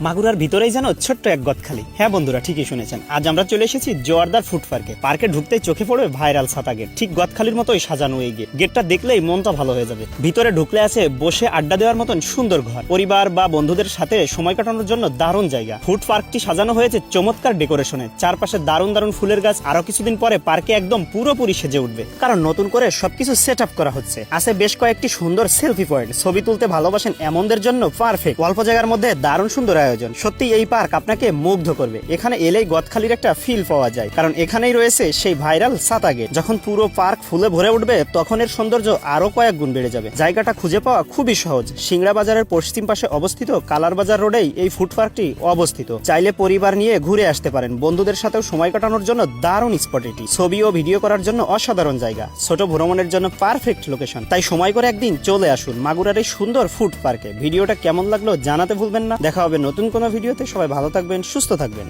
মাগুরার ভিতরেই যেন ছোট্ট এক গদখালি। হ্যাঁ বন্ধুরা, ঠিকই শুনেছেন। আজ আমরা চলে এসেছি জোয়ারদার ফুড পার্কে। পার্কে ঢুকতেই চোখে পড়বে ভাইরাল ছাতা গেট। ঠিক গদখালির মতোই সাজানো এই গেট। গেটটা দেখলেই মনটা ভালো হয়ে যাবে। ভিতরে ঢুকলে আছে বসে আড্ডা দেওয়ার মতন সুন্দর ঘর। পরিবার বা বন্ধুদের সাথে সময় কাটানোর জন্য দারুণ জায়গা। ফুড পার্কটি সাজানো হয়েছে চমৎকার ডেকোরেশনে। চারপাশে দারুণ দারুণ ফুলের গাছ আরও কিছুদিন পরে পার্কে একদম পুরোপুরি সেজে উঠবে। কারণ নতুন করে সবকিছু সেট আপ করা হচ্ছে। আছে বেশ কয়েকটি সুন্দর সেলফি পয়েন্ট। ছবি তুলতে ভালোবাসেন এমনদের জন্য পারফেক্ট। অল্প জায়গার মধ্যে দারুণ সুন্দর আয়োজন। সত্যি এই পার্ক আপনাকে মুগ্ধ করবে। এখানে এলেই গদখালির একটা ফিল পাওয়া যায়। কারণ এখানেই রয়েছে সেই ভাইরাল সাতা গেট যখন পুরো পার্ক ফুলে ভরে উঠবে, তখন এর সৌন্দর্য আরও কয়েক গুণ বেড়ে যাবে। জায়গাটা খুঁজে পাওয়া খুবই সহজ। সিংড়া বাজারের পশ্চিম পাশে অবস্থিত কালার বাজার রোডেই এই ফুড পার্কটি অবস্থিত। চাইলে পরিবার নিয়ে ঘুরে আসতে পারেন। বন্ধুদের সাথেও সময় কাটানোর জন্য দারুণ স্পট এটি। ছবি ও ভিডিও করার জন্য অসাধারণ জায়গা। ছোট ভ্রমণের জন্য পারফেক্ট লোকেশন তাই সময় করে একদিন চলে আসুন মাগুরার এই সুন্দর ফুড পার্কে ভিডিওটা কেমন লাগল জানাতে ভুলবেন না। দেখা হবে নতুন কোনো ভিডিওতে সবাই ভালো থাকবেন সুস্থ থাকবেন।